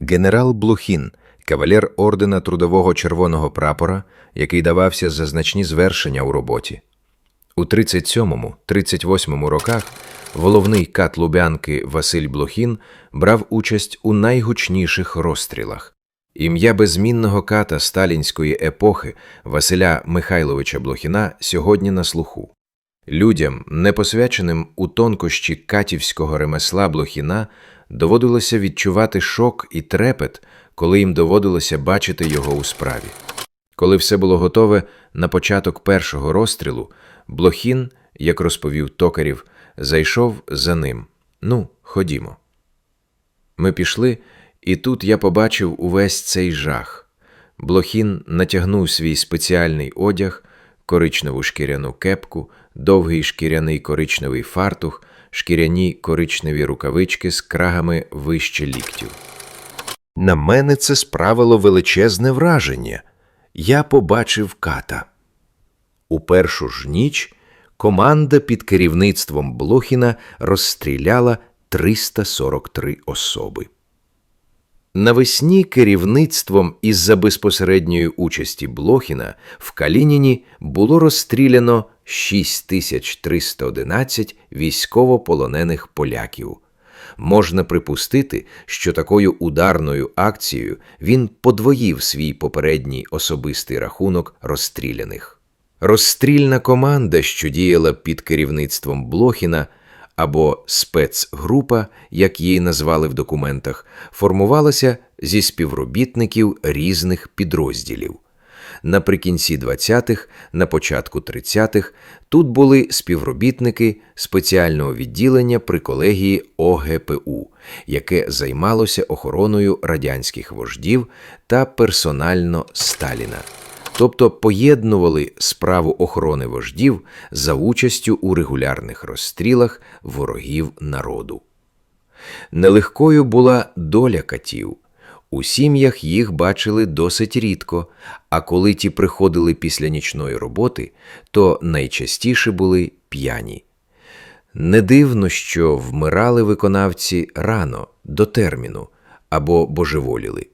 Генерал Блухін, кавалер ордена Трудового Червоного прапора, який давався за значні звершення у роботі. У 37-38 роках головний кат Лубянки Василь Блохін брав участь у найгучніших розстрілах. Ім'я безмінного ката сталінської епохи Василя Михайловича Блохіна сьогодні на слуху. Людям, непосвяченим у тонкощі катівського ремесла Блохіна, доводилося відчувати шок і трепет, коли їм доводилося бачити його у справі. Коли все було готове на початок першого розстрілу, Блохін, як розповів токарів, зайшов за ним. Ну, ходімо. Ми пішли, і тут я побачив увесь цей жах. Блохін натягнув свій спеціальний одяг, коричневу шкіряну кепку, довгий шкіряний коричневий фартух, шкіряні коричневі рукавички з крагами вище ліктів. На мене це справило величезне враження. Я побачив ката. У першу ж ніч команда під керівництвом Блохіна розстріляла 343 особи. Навесні керівництвом із-за безпосередньої участі Блохіна в Калініні було розстріляно 6311 військовополонених поляків. Можна припустити, що такою ударною акцією він подвоїв свій попередній особистий рахунок розстріляних. Розстрільна команда, що діяла під керівництвом Блохіна, або спецгрупа, як її назвали в документах, формувалася зі співробітників різних підрозділів. Наприкінці 20-х, на початку 30-х тут були співробітники спеціального відділення при колегії ОГПУ, яке займалося охороною радянських вождів та персонально Сталіна тобто поєднували справу охорони вождів за участю у регулярних розстрілах ворогів народу. Нелегкою була доля катів. У сім'ях їх бачили досить рідко, а коли ті приходили після нічної роботи, то найчастіше були п'яні. Не дивно, що вмирали виконавці рано, до терміну або божеволіли.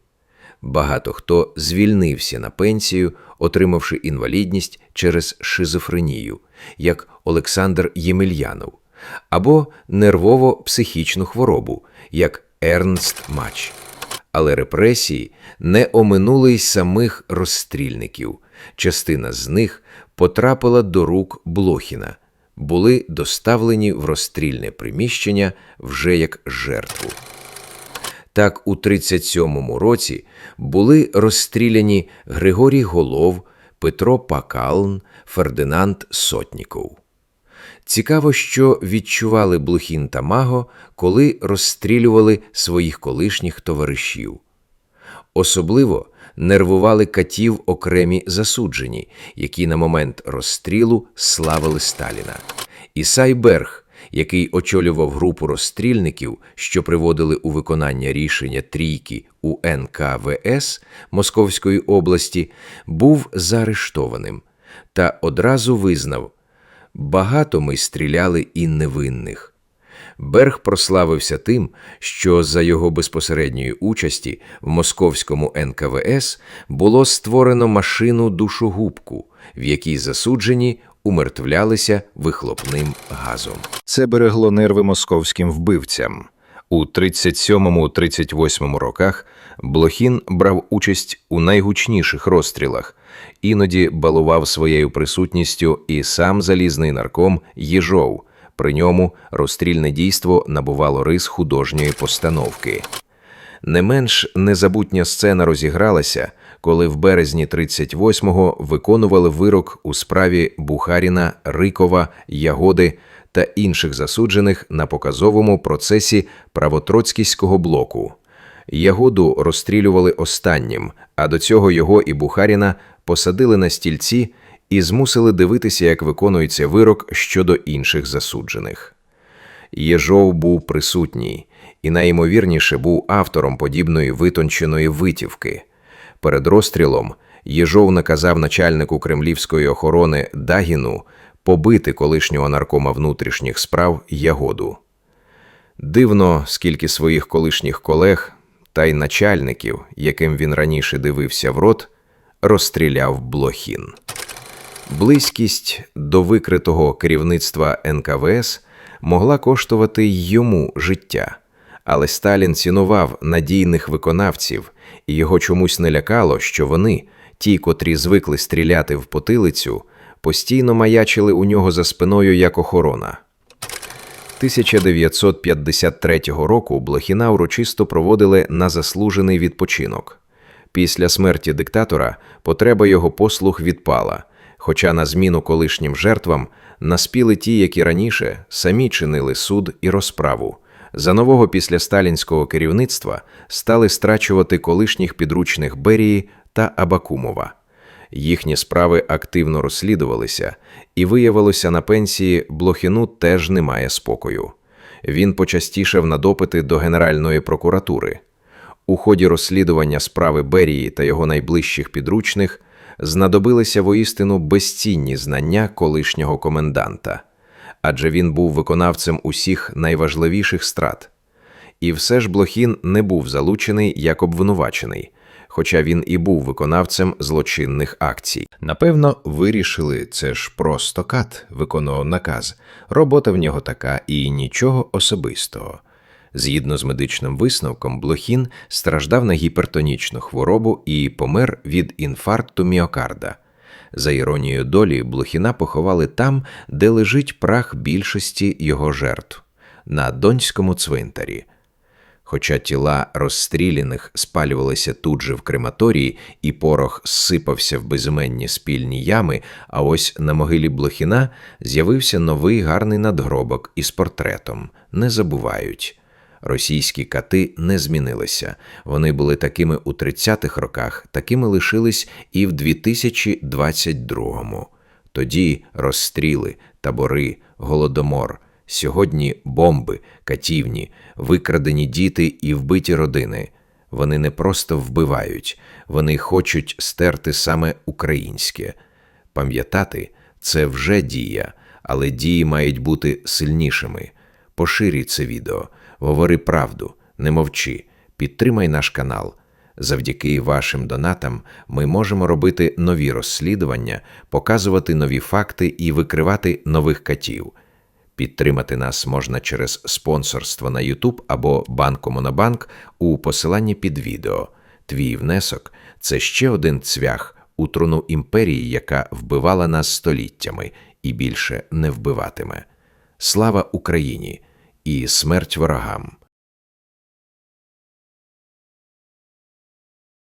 Багато хто звільнився на пенсію, отримавши інвалідність через шизофренію, як Олександр Ємельянов, або нервово-психічну хворобу, як Ернст Мач. Але репресії не оминули й самих розстрільників. Частина з них потрапила до рук Блохіна, були доставлені в розстрільне приміщення вже як жертву. Так, у 37-му році були розстріляні Григорій Голов, Петро Пакалн, Фердинанд Сотніков. Цікаво, що відчували Блухін та Маго, коли розстрілювали своїх колишніх товаришів. Особливо нервували катів окремі засуджені, які на момент розстрілу славили Сталіна. Ісай Берг, який очолював групу розстрільників, що приводили у виконання рішення трійки у НКВС Московської області, був заарештованим та одразу визнав: багато ми стріляли і невинних. Берг прославився тим, що за його безпосередньої участі в московському НКВС було створено машину душогубку, в якій засуджені умертвлялися вихлопним газом. Це берегло нерви московським вбивцям. У 37-38 роках Блохін брав участь у найгучніших розстрілах, іноді балував своєю присутністю і сам залізний нарком Єжов. При ньому розстрільне дійство набувало рис художньої постановки. Не менш незабутня сцена розігралася, коли в березні 38-го виконували вирок у справі Бухаріна, Рикова, Ягоди та інших засуджених на показовому процесі правотроцькіського блоку. Ягоду розстрілювали останнім, а до цього його і Бухаріна посадили на стільці і змусили дивитися, як виконується вирок щодо інших засуджених. Єжов був присутній і найімовірніше був автором подібної витонченої витівки. Перед розстрілом Єжов наказав начальнику кремлівської охорони Дагіну побити колишнього наркома внутрішніх справ Ягоду. Дивно, скільки своїх колишніх колег та й начальників, яким він раніше дивився в рот, розстріляв Блохін. Близькість до викритого керівництва НКВС могла коштувати йому життя, але Сталін цінував надійних виконавців, і його чомусь не лякало, що вони, ті, котрі звикли стріляти в потилицю, постійно маячили у нього за спиною як охорона. 1953 року Блохіна урочисто проводили на заслужений відпочинок. Після смерті диктатора потреба його послуг відпала, хоча на зміну колишнім жертвам наспіли ті, які раніше самі чинили суд і розправу. За нового після сталінського керівництва стали страчувати колишніх підручних Берії та Абакумова. Їхні справи активно розслідувалися, і виявилося, на пенсії Блохіну теж немає спокою. Він почастішав на допити до Генеральної прокуратури. У ході розслідування справи Берії та його найближчих підручних знадобилися воістину безцінні знання колишнього коменданта, адже він був виконавцем усіх найважливіших страт. І все ж Блохін не був залучений як обвинувачений, хоча він і був виконавцем злочинних акцій. Напевно, вирішили, це ж просто кат, виконував наказ. Робота в нього така і нічого особистого. Згідно з медичним висновком, Блохін страждав на гіпертонічну хворобу і помер від інфаркту міокарда. За іронією долі, Блохіна поховали там, де лежить прах більшості його жертв на Донському цвинтарі. Хоча тіла розстріляних спалювалися тут же в крематорії, і порох сипався в безіменні спільні ями, а ось на могилі Блохіна з'явився новий гарний надгробок із портретом. Не забувають. Російські кати не змінилися. Вони були такими у 30-х роках, такими лишились і в 2022-му. Тоді розстріли, табори, голодомор. Сьогодні бомби, катівні, викрадені діти і вбиті родини. Вони не просто вбивають, вони хочуть стерти саме українське. Пам'ятати це вже дія, але дії мають бути сильнішими. Поширюй це відео, говори правду, не мовчи, підтримай наш канал. Завдяки вашим донатам ми можемо робити нові розслідування, показувати нові факти і викривати нових катів. Підтримати нас можна через спонсорство на YouTube або банку Монобанк у посиланні під відео. Твій внесок це ще один цвях у труну імперії, яка вбивала нас століттями і більше не вбиватиме. Слава Україні і смерть ворогам!